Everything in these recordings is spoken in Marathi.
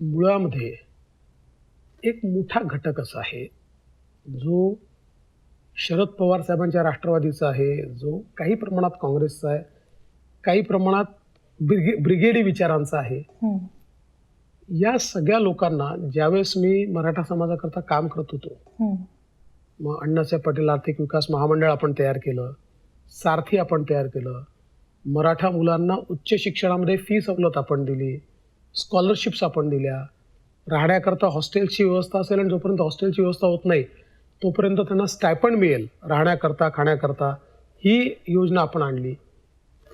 मुळामध्ये एक मोठा घटक असा आहे जो शरद पवार साहेबांच्या राष्ट्रवादीचा आहे जो काही प्रमाणात काँग्रेसचा आहे काही प्रमाणात ब्रिगे ब्रिगेडी विचारांचा आहे. या सगळ्या लोकांना ज्यावेळेस मी मराठा समाजाकरता काम करत होतो. मग अण्णासाहेब पाटील आर्थिक विकास महामंडळ आपण तयार केलं सारथी आपण तयार केलं मराठा मुलांना उच्च शिक्षणामध्ये फी सवलत आपण दिली स्कॉलरशिप्स आपण दिल्या. राहण्याकरता हॉस्टेलची व्यवस्था असेल आणि जोपर्यंत हॉस्टेलची व्यवस्था होत नाही तोपर्यंत त्यांना स्टायपंड मिळेल राहण्याकरता खाण्याकरता. ही योजना आपण आणली.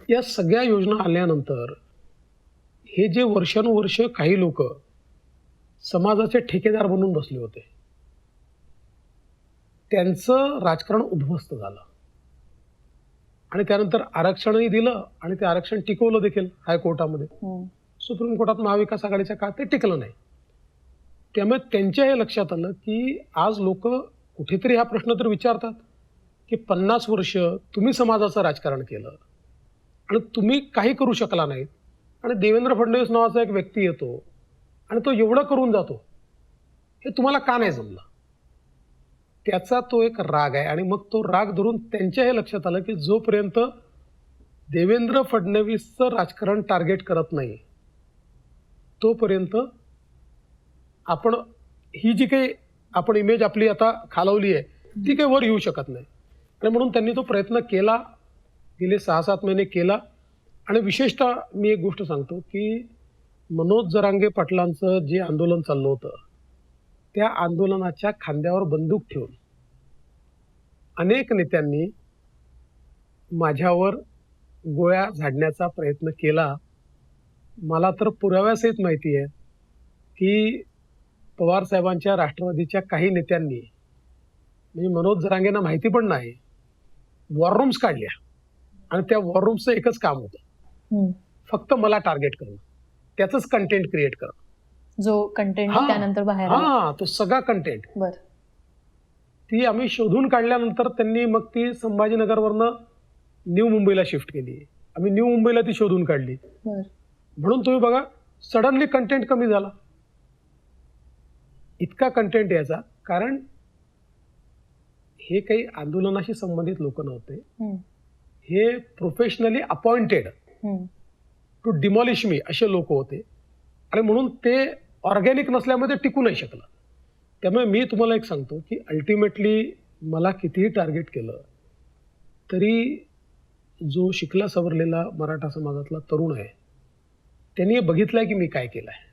या सगळ्या योजना आल्यानंतर हे जे वर्षानुवर्ष काही लोक समाजाचे ठेकेदार बनून बसले होते त्यांचं राजकारण उद्ध्वस्त झालं. आणि त्यानंतर आरक्षणही दिलं आणि ते आरक्षण टिकवलं देखील हायकोर्टामध्ये. हो. सुप्रीम कोर्टात महाविकास आघाडीच्या काळात ते टिकलं नाही. त्यामुळे त्यांच्या हे लक्षात आलं की आज लोक कुठेतरी हा प्रश्न तर विचारतात की पन्नास वर्ष तुम्ही समाजाचं राजकारण केलं आणि तुम्ही काही करू शकला नाहीत आणि देवेंद्र फडणवीस नावाचा एक व्यक्ती येतो आणि तो एवढं करून जातो हे तुम्हाला का नाही जमलं? त्याचा तो एक राग आहे आणि मग तो राग धरून त्यांच्या हे लक्षात आलं की जोपर्यंत देवेंद्र फडणवीसचं राजकारण टार्गेट करत नाही तोपर्यंत आपण ही जी काही आपण इमेज आपली आता खालवली आहे ती काही वर येऊ शकत नाही. आणि म्हणून त्यांनी तो प्रयत्न केला गेले सहा सात महिने केला. आणि विशेषतः मी एक गोष्ट सांगतो की मनोज जरांगे पाटलांचं जे आंदोलन चाललं होतं त्या आंदोलनाच्या खांद्यावर बंदूक ठेवून अनेक नेत्यांनी माझ्यावर गोळ्या झाडण्याचा प्रयत्न केला. मला तर पुराव्यासहित माहिती आहे की पवार साहेबांच्या राष्ट्रवादीच्या काही नेत्यांनी म्हणजे मनोज जरांगेंना माहिती पण नाही वॉर रूम्स काढल्या. आणि त्या वॉर रूम्सचं एकच काम होतं. फक्त मला टार्गेट करणं. त्याचंच कंटेंट क्रिएट करणं. जो कंटेंट. त्यानंतर बाहेर हा तो सगळा कंटेंट बर. ती आम्ही शोधून काढल्यानंतर त्यांनी मग ती संभाजीनगरवरनं न्यू मुंबईला शिफ्ट केली. आम्ही न्यू मुंबईला ती शोधून काढली. म्हणून तुम्ही बघा सडनली कंटेंट कमी झाला इतका कंटेंट यायचा कारण हे काही आंदोलनाशी संबंधित लोक नव्हते. हे प्रोफेशनली अपॉइंटेड. टू डिमॉलिश मी असे लोक होते आणि म्हणून ते ऑर्गॅनिक नसल्यामुळे ते टिकू नाही शकलं त्यामुळे मी तुम्हाला एक सांगतो की अल्टिमेटली मला कितीही टार्गेट केलं तरी जो शिकला सवरलेला मराठा समाजातला तरुण आहे त्यांनी हे बघितलं आहे की मी काय केलं आहे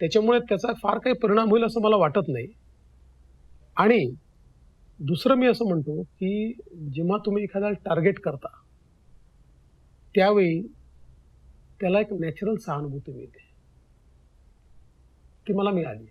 त्याच्यामुळे त्याचा फार काही परिणाम होईल असं मला वाटत नाही. आणि दुसरं मी असं म्हणतो की जेव्हा तुम्ही एखाद्याला टार्गेट करता त्यावेळी त्याला एक नॅचरल सहानुभूती मिळते. ती मला मिळाली.